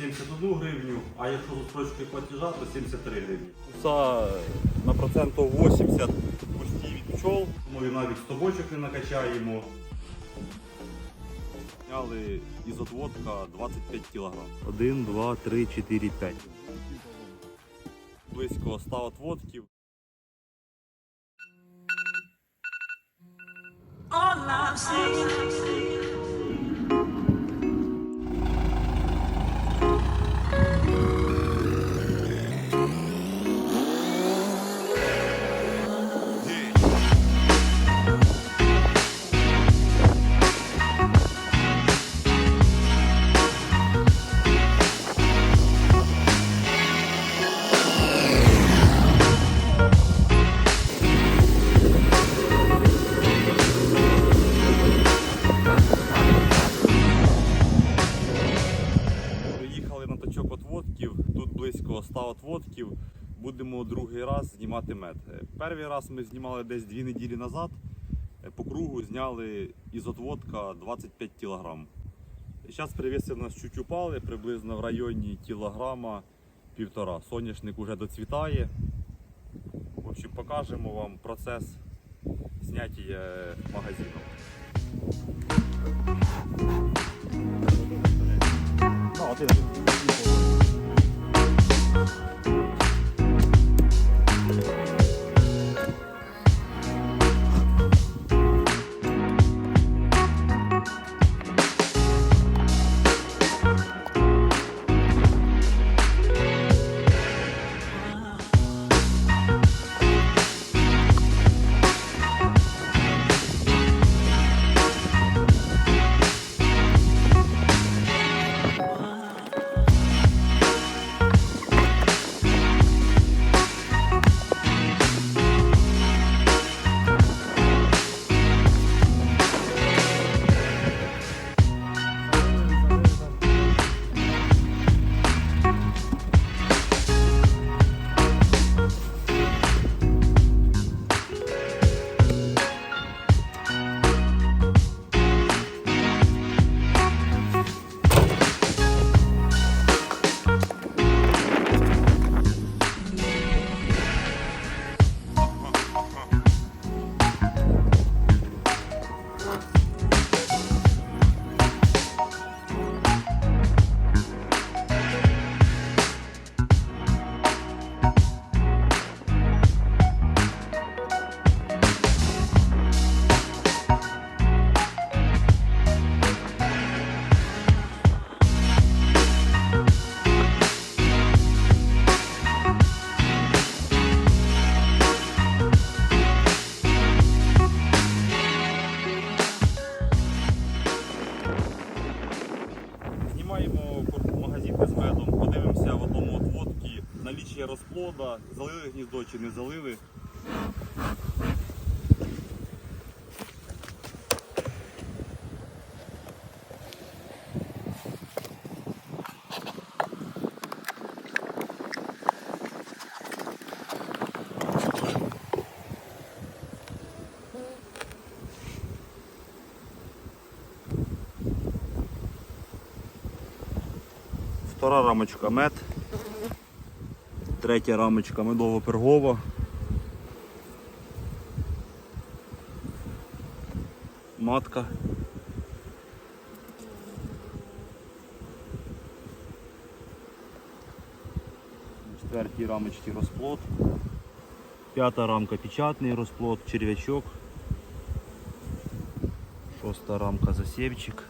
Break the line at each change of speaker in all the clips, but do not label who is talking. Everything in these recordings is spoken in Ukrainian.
71 гривню, а якщо з строчки платежа, то 73 гривні. Куса на процентів 80 пусті від пчол, ми навіть стобочок не накачаємо. Зняли із отводка 25 кг. 1, 2, 3, 4, 5. Близько 100 отводків.
All I'm saying.
Перший раз ми знімали десь дві неділі назад. Е, По кругу зняли із отводка 25 кг. Зараз привіси в нас чуть упали, приблизно в районі кілограма півтора. Соняшник уже доцвітає. В общем, покажемо вам процес зняття магазину. Знімаємо гніздо чи не залили. Втора рамочка мед. Третя рамочка медово-пергова. Матка. Четвертій рамочці розплод. П'ята рамка печатний розплод, черв'ячок. Шоста рамка засівчик.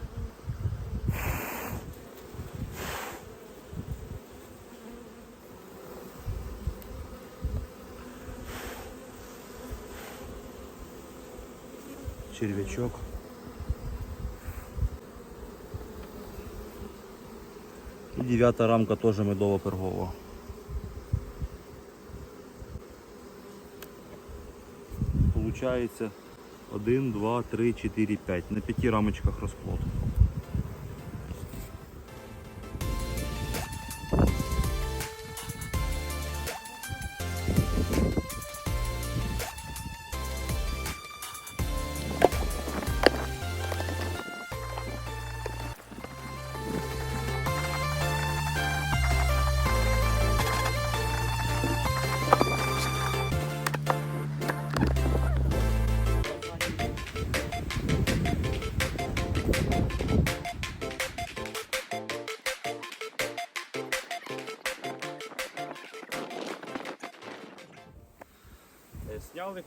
Червячок. І дев'ята рамка теж медово-пергова. Получається 1, 2, 3, 4, 5. На п'яти рамочках розплод.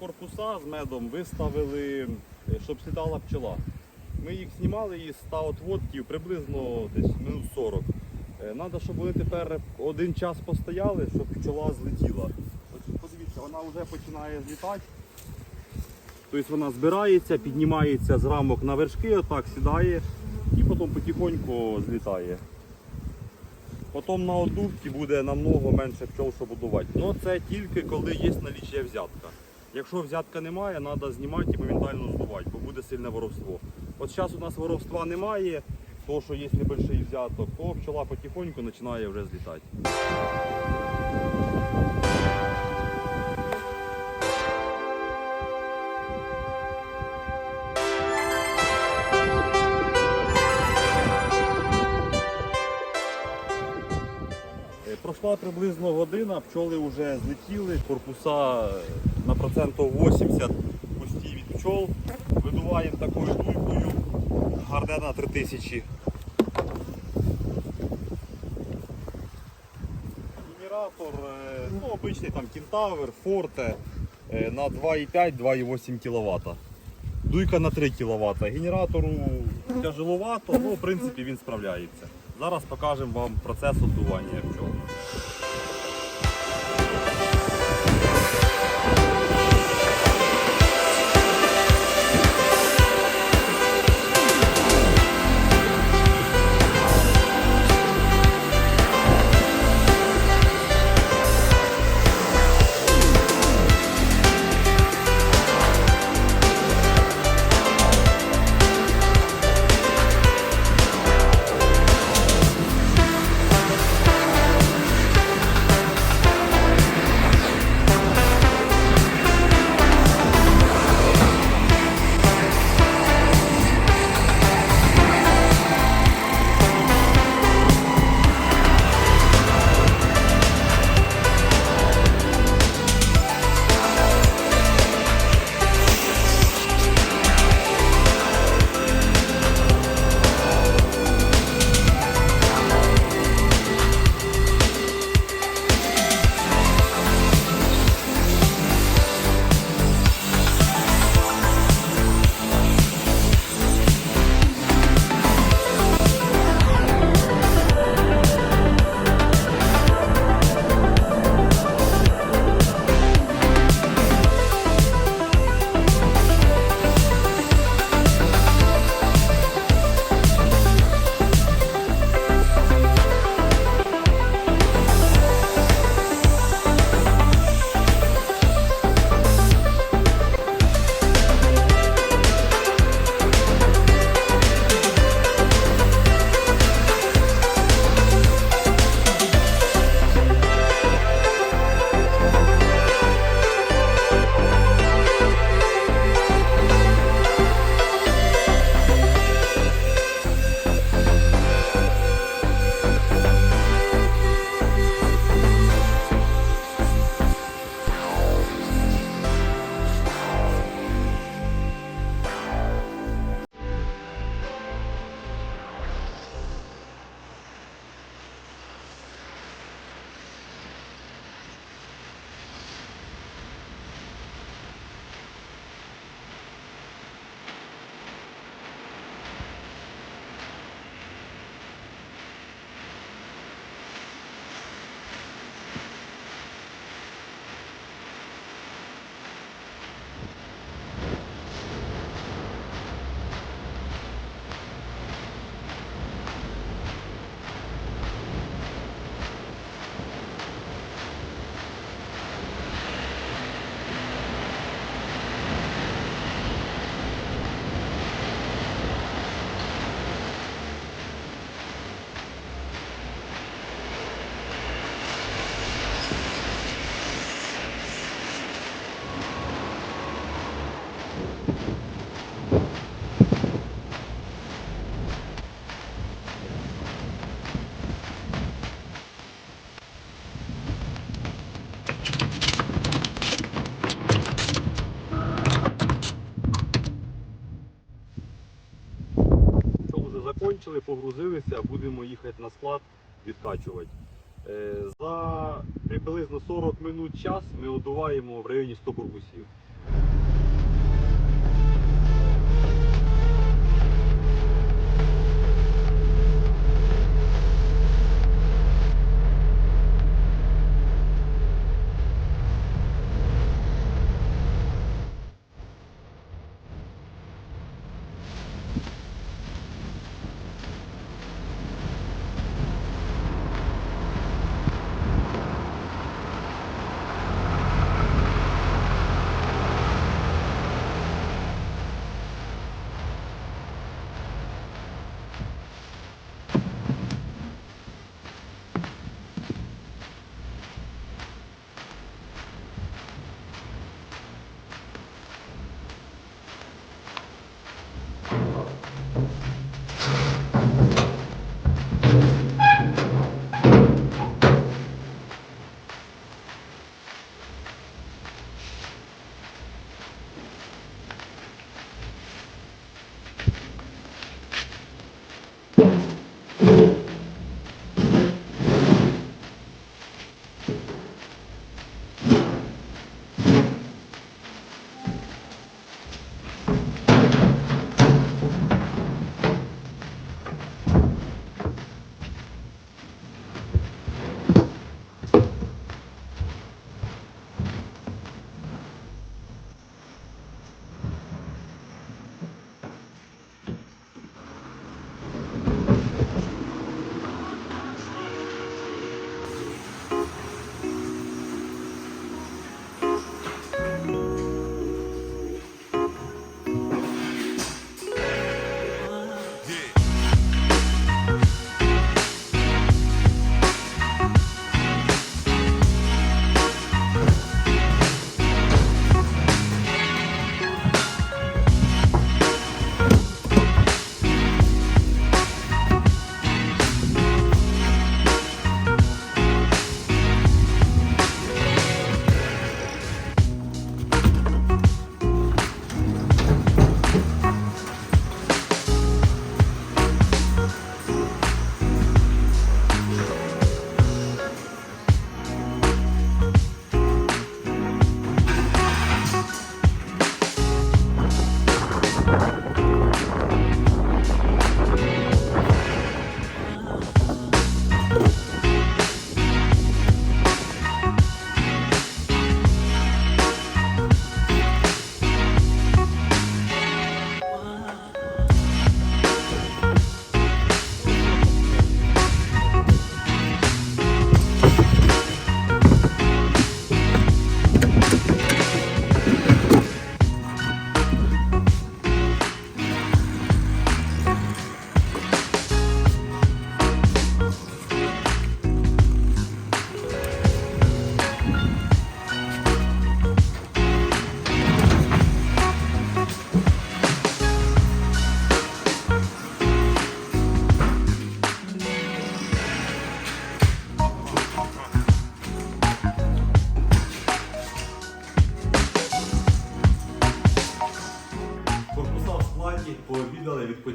Корпуса з медом, виставили, е, щоб слітала пчола. Ми їх знімали із 100 отводків приблизно десь минут 40. Треба, щоб вони тепер один час постояли, щоб пчола злетіла. Подивіться, вона вже починає злітати. Тобто вона збирається, піднімається з рамок на вершки, отак сідає і потім потихоньку злітає. Потім на одувці буде намного менше пчол, щоб будувати. Ну це тільки коли є наліччя взятка. Якщо взятка немає, треба знімати і моментально здувати, бо буде сильне воровство. От зараз у нас воровства немає, тому що є небольший взяток, то пчола потихоньку починає вже злітати. Е, Пройшла приблизно година, пчоли вже злетіли, корпуса процентів 80 пусті від пчол. Видуваємо такою дуйкою. Гардена 3000. Генератор, е, ну, обичний там кентавр, форте е, на 2,5-2,8 кВт. Дуйка на 3 кВт. Генератору тяжеловато, але в принципі він справляється. Зараз покажемо вам процес обдування. Пчол на склад відкачувати. Е, За приблизно 40 минут час ми одуваємо в районі 100 корпусів.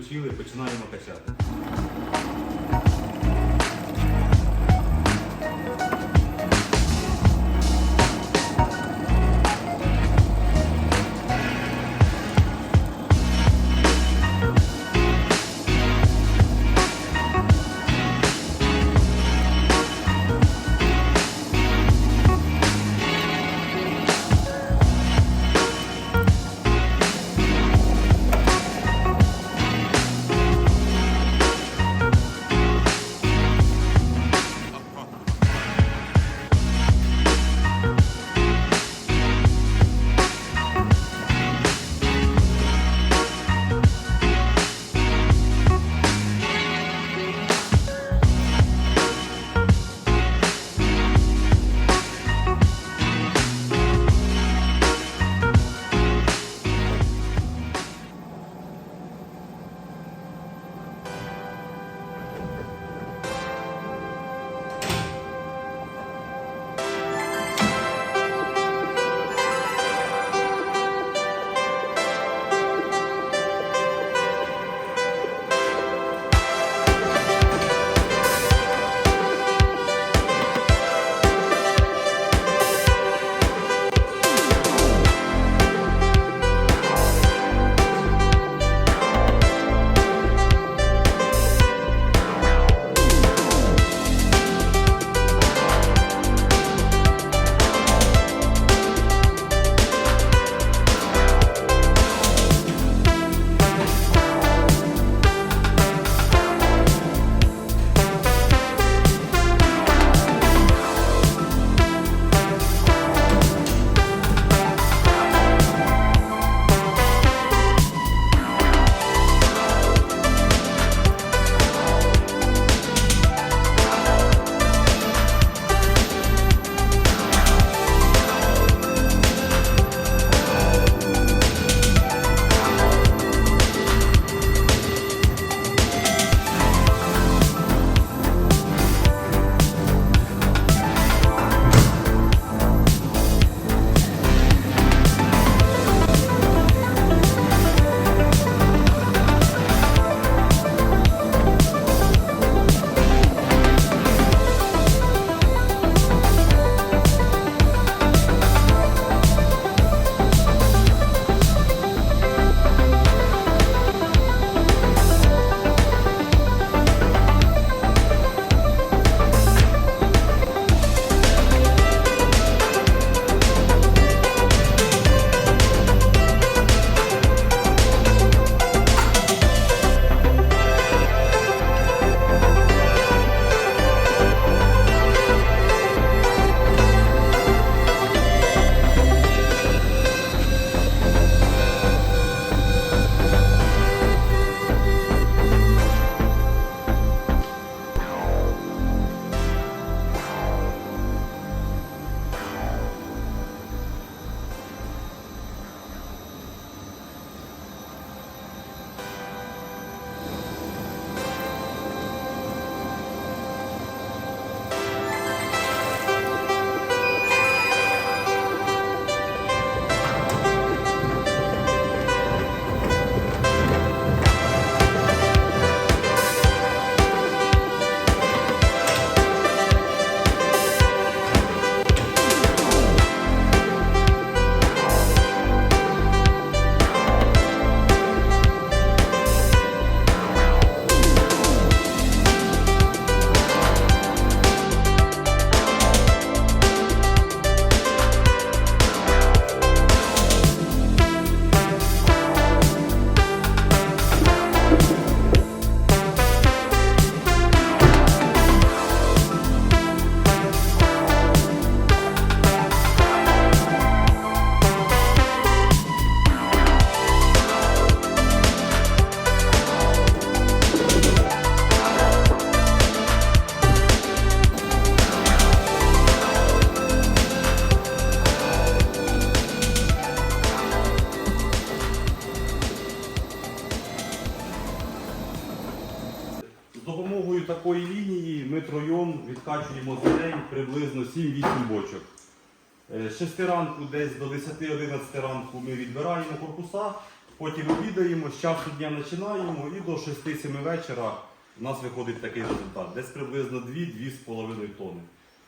Включили, починаємо качати. 6 ранку, десь до 10-11 ранку ми відбираємо корпуса потім обідаємо, з часу дня починаємо і до 6-7 вечора у нас виходить такий результат. Десь приблизно 2-2,5 тонни.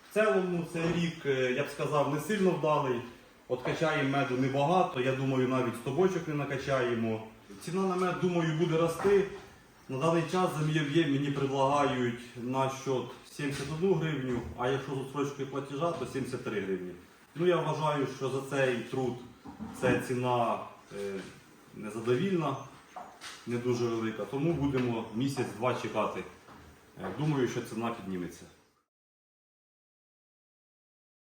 В цілому цей рік, е, я б сказав, не сильно вдалий. От качаємо меду небагато, я думаю, навіть стобочок не накачаємо. Ціна на мед, думаю, буде рости. На даний час за мені предлагають на счет 71 гривню, а якщо з відстрочкою платежа, то 73 гривні. Ну я вважаю, що за цей труд ця ціна е, незадовільна, не дуже велика, тому будемо місяць-два чекати. Е, Думаю, що ціна підніметься.